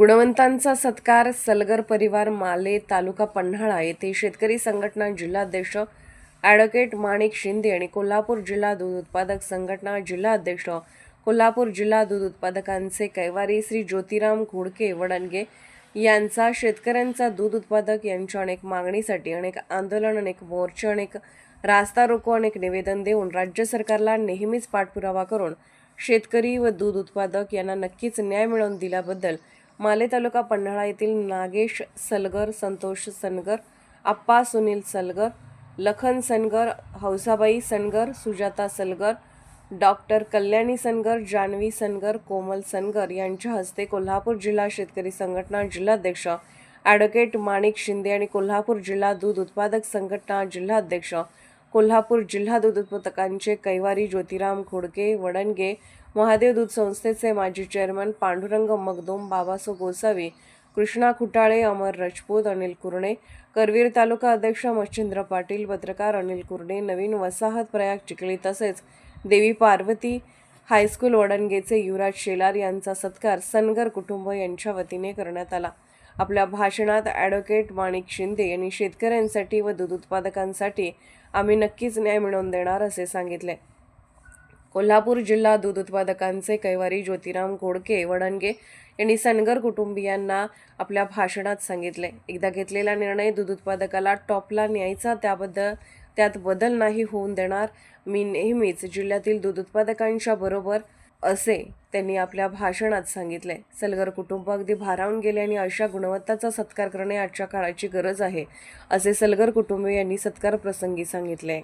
गुणवंतांचा सत्कार सलगर परिवार माले तालुका पन्हाळा येथे शेतकरी संघटना जिल्हाध्यक्ष ॲडव्होकेट माणिक शिंदे आणि कोल्हापूर जिल्हा दूध उत्पादक संघटना जिल्हाध्यक्ष कोल्हापूर जिल्हा दूध उत्पादकांचे कैवारी श्री ज्योतिराम घोडके वडणगे यांचा शेतकऱ्यांचा दूध उत्पादक यांच्या अनेक मागणीसाठी अनेक आंदोलन अनेक मोर्चे अनेक रास्ता रोको अनेक निवेदन देऊन राज्य सरकारला नेहमीच पाठपुरावा करून शेतकरी व दूध उत्पादक यांना नक्कीच न्याय मिळवून दिल्याबद्दल माले तालुका पन्हाळा येथील नागेश सलगर संतोष सनगर आप्पा सुनील सलगर लखन सनगर हौसाबाई सनगर सुजाता सलगर डॉक्टर कल्याणी सनगर जानवी सनगर कोमल सनगर यांच्या हस्ते कोल्हापूर जिल्हा शेतकरी संघटना जिल्हाध्यक्ष ॲडव्होकेट माणिक शिंदे आणि कोल्हापूर जिल्हा दूध उत्पादक संघटना जिल्हाध्यक्ष कोल्हापूर जिल्हा दूध उत्पादकांचे कैवारी ज्योतिराम खोडके वडणगे महादेव दूध संस्थेचे माजी चेअरमन पांडुरंग मगदोम बाबासो गोसावी कृष्णा खुटाळे अमर राजपूत अनिल कुरणे करवीर तालुका अध्यक्ष मच्छिंद्र पाटील पत्रकार अनिल कुरणे नवीन वसाहत प्रयाग चिखली तसेच देवी पार्वती हायस्कूल वडणगेचे युवराज शेलार यांचा सत्कार सनगर कुटुंब यांच्या वतीने करण्यात आला. आपल्या भाषणात ॲडव्होकेट माणिक शिंदे यांनी शेतकऱ्यांसाठी व दूध उत्पादकांसाठी आम्ही नक्कीच न्याय मिळवून देणार असे सांगितले. कोल्हापूर जिल्हा दूध उत्पादकांचे कैवारी ज्योतिराम घोडके वडणगे यांनी सनगर कुटुंबियांना आपल्या भाषणात सांगितले. एकदा घेतलेला निर्णय दूध उत्पादकाला टॉपला न्यायचा त्याबद्दल त्यात बदल नाही होऊन देणार. मी नेहमीच जिल्ह्यातील दूध उत्पादकांच्या बरोबर असे त्यांनी आपल्या भाषणात सांगितले. सलगर कुटुंब अगदी भारावून गेले आणि अशा गुणवत्ताचा सत्कार करणे आजच्या काळाची गरज आहे असे सलगर कुटुंबीय यांनी सत्कार प्रसंगी सांगितले.